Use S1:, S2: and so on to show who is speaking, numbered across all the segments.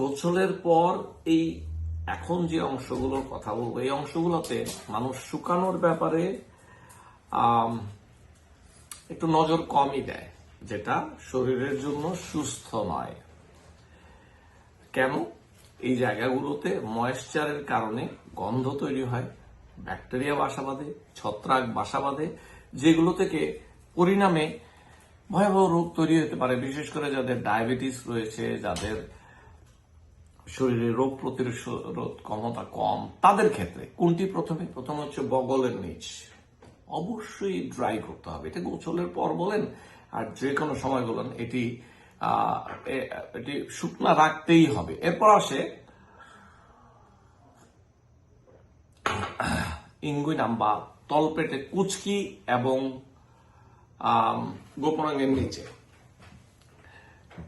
S1: গোসলের পর এই এখন যে অংশগুলোর কথা বলব, এই অংশগুলোতে মানুষ শুকানোর ব্যাপারে একটু নজর কমই দেয়, যেটা শরীরের জন্য সুস্থ নয়। কেন? এই জায়গাগুলোতে ময়েশ্চারের কারণে গন্ধ তৈরি হয় ব্যাকটেরিয়া বাসা বাঁধে, ছত্রাক বাসা বাঁধে, যেগুলো থেকে পরিণামে ভয়াবহ রোগ তৈরি হতে পারে, বিশেষ করে যাদের ডায়াবেটিস রয়েছে, যাদের শরীরে রোগ প্রতিরোধ ক্ষমতা কম। তাদের ক্ষেত্রে কোনটি প্রথমে? প্রথম হচ্ছে বগলের নিচ। অবশ্যই ড্রাই করতে হবে। এটা গোসলের পর বলেন, আর যে কোনো সময় বলেন, এটি এটি শুকনা রাখতেই হবে। এরপর আসে ইঙ্গুইনাম বা তলপেটে কুচকি এবং গোপনাঙ্গের নিচে।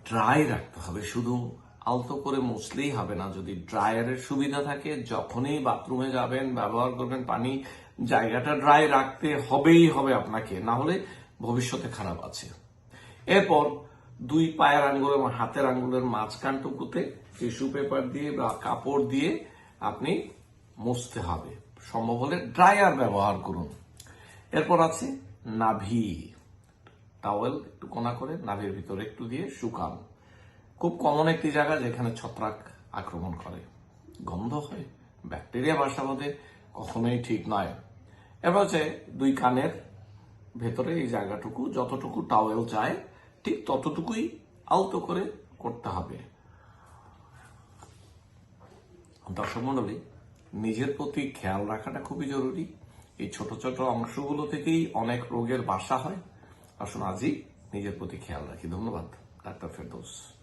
S1: ড্রাই রাখতে হবে শুধু আলতো করে মুছলেই হবে না। যদি ড্রায়ারের সুবিধা থাকে, যখনই বাথরুমে যাবেন, ব্যবহার করবেন পানি, জায়গাটা ড্রাই রাখতে হবেই হবে আপনাকে, না হলে ভবিষ্যতে খারাপ আছে। এরপর দুই পায়ের আঙ্গুল এবং হাতের আঙ্গুলের মাঝখানটুকুতে টিস্যু পেপার দিয়ে বা কাপড় দিয়ে আপনি মুছতে হবে। সম্ভব হলে ড্রায়ার ব্যবহার করুন। এরপর আছে নাভি। টাওয়েল একটু কোনা করে, নাভির ভিতরে একটু দিয়ে শুকান। খুব কমন একটি জায়গা যেখানে ছত্রাক আক্রমণ করে। গন্ধ হয় ব্যাকটেরিয়া বাসা বাঁধে কখনোই ঠিক নয়। এবার হচ্ছে দুই কানের ভেতরে এই জায়গাটুকু যতটুকু টাওয়েল চায় ঠিক ততটুকুই আলতো করে করতে হবে। দর্শক মন্ডলী নিজের প্রতি খেয়াল রাখাটা খুবই জরুরি। এই ছোট ছোট অংশগুলো থেকেই অনেক রোগের বাসা হয়। আসুন আজই নিজের প্রতি খেয়াল রাখি। ধন্যবাদ, ডাক্তার ফেরদৌস।